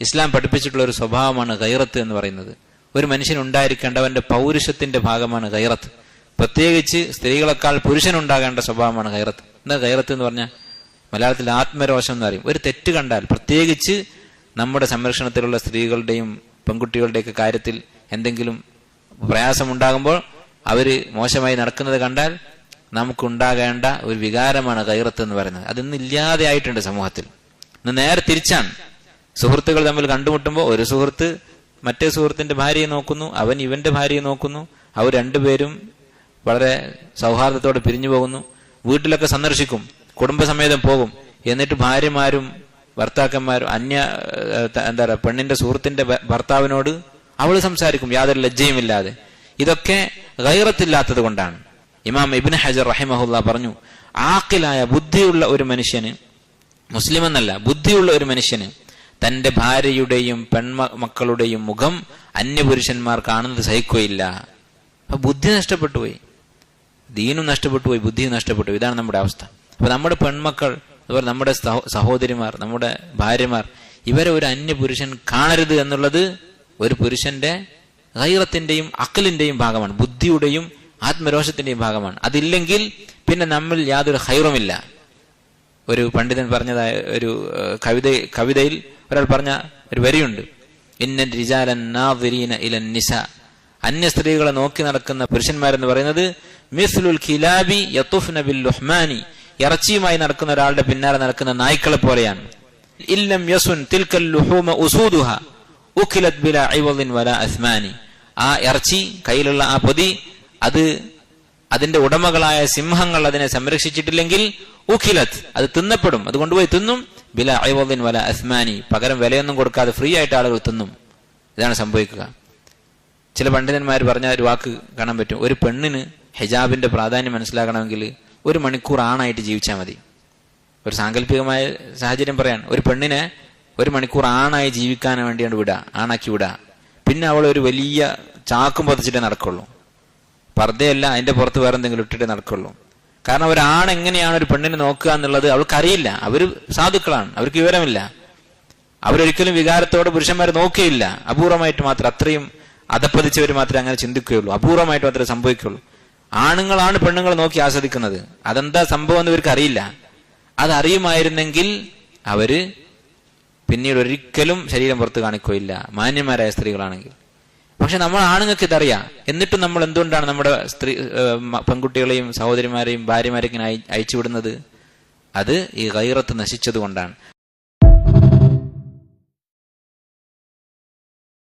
ഇസ്ലാം പഠിപ്പിച്ചിട്ടുള്ള ഒരു സ്വഭാവമാണ് ഗൈറത്ത് എന്ന് പറയുന്നത്. ഒരു മനുഷ്യൻ ഉണ്ടായിരിക്കേണ്ട അവന്റെ പൗരുഷത്തിന്റെ ഭാഗമാണ് ഗൈറത്ത്. പ്രത്യേകിച്ച് സ്ത്രീകളെക്കാൾ പുരുഷനുണ്ടാകേണ്ട സ്വഭാവമാണ് ഗൈറത്ത്. എന്താ ഗൈറത്ത് എന്ന് പറഞ്ഞാൽ? മലയാളത്തിൽ ആത്മരോഷം എന്ന് പറയും. ഒരു തെറ്റ് കണ്ടാൽ പ്രത്യേകിച്ച് നമ്മുടെ സംരക്ഷണത്തിലുള്ള സ്ത്രീകളുടെയും പെൺകുട്ടികളുടെയൊക്കെ കാര്യത്തിൽ എന്തെങ്കിലും പ്രയാസമുണ്ടാകുമ്പോൾ അവർ മോശമായി നടക്കുന്നത് കണ്ടാൽ നമുക്കുണ്ടാകേണ്ട ഒരു വികാരമാണ് കൈറത്ത് എന്ന് പറയുന്നത്. അതിന്ന് ഇല്ലാതെ ആയിട്ടുണ്ട് സമൂഹത്തിൽ. ഇന്ന് നേരെ തിരിച്ചാണ്. സുഹൃത്തുക്കൾ തമ്മിൽ കണ്ടുമുട്ടുമ്പോൾ ഒരു സുഹൃത്ത് മറ്റേ സുഹൃത്തിന്റെ ഭാര്യയെ നോക്കുന്നു അവൻ ഇവന്റെ ഭാര്യയെ നോക്കുന്നു അവർ രണ്ടുപേരും വളരെ സൗഹാർദ്ദത്തോടെ പിരിഞ്ഞു പോകുന്നു വീട്ടിലൊക്കെ സന്ദർശിക്കും കുടുംബസമേതം പോകും എന്നിട്ട് ഭാര്യമാരും ഭർത്താക്കന്മാരും അന്യ എന്താ പറയുക പെണ്ണിന്റെ സുഹൃത്തിന്റെ ഭർത്താവിനോട് അവൾ സംസാരിക്കും യാതൊരു ലജ്ജയുമില്ലാതെ. ഇതൊക്കെ ഗൈറത്തില്ലാത്തത് കൊണ്ടാണ്. ഇമാം ഇബിൻ ഹജർ റഹിമഹുല്ല പറഞ്ഞു ആക്കിലായ ബുദ്ധിയുള്ള ഒരു മനുഷ്യന് മുസ്ലിം എന്നല്ല ബുദ്ധിയുള്ള ഒരു മനുഷ്യന് തന്റെ ഭാര്യയുടെയും പെൺമക്കളുടെയും മുഖം അന്യപുരുഷന്മാർ കാണുന്നത് സഹിക്കുകയില്ല. അപ്പൊ ബുദ്ധി നഷ്ടപ്പെട്ടു പോയി ദീനും നഷ്ടപ്പെട്ടു പോയി ബുദ്ധിയും നഷ്ടപ്പെട്ടു. ഇതാണ് നമ്മുടെ അവസ്ഥ. അപ്പൊ നമ്മുടെ പെൺമക്കൾ അതുപോലെ നമ്മുടെ സഹോദരിമാർ നമ്മുടെ ഭാര്യമാർ ഇവരെ ഒരു അന്യപുരുഷൻ കാണരുത് എന്നുള്ളത് ഒരു പുരുഷന്റെ ഹൈറത്തിന്റെയും അക്കലിന്റെയും ഭാഗമാണ്. ബുദ്ധിയുടെയും ആത്മരോഷത്തിന്റെയും ഭാഗമാണ്. അതില്ലെങ്കിൽ പിന്നെ നമ്മൾ യാതൊരു ഹൈറുമില്ല ഒരു പണ്ഡിതൻ പറഞ്ഞതായ ഒരു കവിത കവിതയിൽ ഒരാൾ പറഞ്ഞ ഒരു വരിയുണ്ട്. ഇന്ന റിജാലൻ നാദിരീന ഇലൻ നിസ. അന്യ സ്ത്രീകളെ നോക്കി നടക്കുന്ന പുരുഷന്മാരെന്ന് പറയുന്നത് മിസ്ലുൽ ഖിലാബി യത്തുഫ് നബിൽ ലുഹ്മാനി. ഇറച്ചിയുമായി നടക്കുന്ന ഒരാളുടെ പിന്നാലെ നടക്കുന്ന നായ്ക്കളെ പോലെയാണ്. ഇല്ലം യസുൻ തിൽക്കൽ ലുഹൂമ ഉസൂദുഹ. ഉഖിലത് ബില ഇവദിൻ വല അസ്മാനി. ആ ഇറച്ചി കയ്യിലുള്ള ആ പൊതി അത് അതിന്റെ ഉടമകളായ സിംഹങ്ങൾ അതിനെ സംരക്ഷിച്ചിട്ടില്ലെങ്കിൽ ഉഖിലത്ത് അത് തിന്നപ്പെടും. അത് കൊണ്ടുപോയി തിന്നും. ബില അയവദിൻ വല അസ്മാനി. പകരം വിലയൊന്നും കൊടുക്കാതെ ഫ്രീ ആയിട്ട് ആളുകൾ തിന്നും. ഇതാണ് സംഭവിക്കുക. ചില പണ്ഡിതന്മാർ പറഞ്ഞ ഒരു വാക്ക് കാണാൻ പറ്റും. ഒരു പെണ്ണിന് ഹിജാബിന്റെ പ്രാധാന്യം മനസ്സിലാക്കണമെങ്കിൽ ഒരു മണിക്കൂർ ആണായിട്ട് ജീവിച്ചാൽ മതി. ഒരു സാങ്കല്പികമായ സാഹചര്യം പറയാൻ. ഒരു പെണ്ണിനെ ഒരു മണിക്കൂർ ആണായി ജീവിക്കാൻ വേണ്ടിയാണ് വിടുക ആണാക്കി വിടുക പിന്നെ അവൾ ഒരു വലിയ ചാക്കും പതിച്ചിട്ടേ നടക്കുള്ളൂ. പർദ്ദയല്ല അതിന്റെ പുറത്ത് വേറെ എന്തെങ്കിലും ഇട്ടിട്ട് നടക്കുള്ളൂ. കാരണം ഒരാണെങ്ങനെയാണ് ഒരു പെണ്ണിനെ നോക്കുക എന്നുള്ളത് അവൾക്കറിയില്ല. അവർ സാധുക്കളാണ് അവർക്ക് വിവരമില്ല. അവരൊരിക്കലും വികാരത്തോടെ പുരുഷന്മാരെ നോക്കുകയില്ല. അപൂർവമായിട്ട് മാത്രം അത്രയും അധപ്പതിച്ചവർ മാത്രമേ അങ്ങനെ ചിന്തിക്കുകയുള്ളൂ. അപൂർവമായിട്ട് മാത്രമേ സംഭവിക്കുകയുള്ളൂ. ആണുങ്ങളാണ് പെണ്ണുങ്ങളെ നോക്കി ആസ്വദിക്കുന്നത്. അതെന്താ സംഭവം എന്ന് ഇവർക്ക് അറിയില്ല അതറിയുമായിരുന്നെങ്കിൽ അവർ പിന്നീട് ഒരിക്കലും ശരീരം പുറത്ത് കാണിക്കുകയില്ല. മാന്യന്മാരായ സ്ത്രീകളാണെങ്കിൽ. പക്ഷെ നമ്മൾ ആണുങ്ങൾക്ക് ഇതറിയാം. എന്നിട്ടും നമ്മൾ എന്തുകൊണ്ടാണ് നമ്മുടെ സ്ത്രീ പെൺകുട്ടികളെയും സഹോദരിമാരെയും ഭാര്യമാരെയും അയച്ചുവിടുന്നത്? അത് ഈ ഗൈറത്ത് നശിച്ചത് കൊണ്ടാണ്.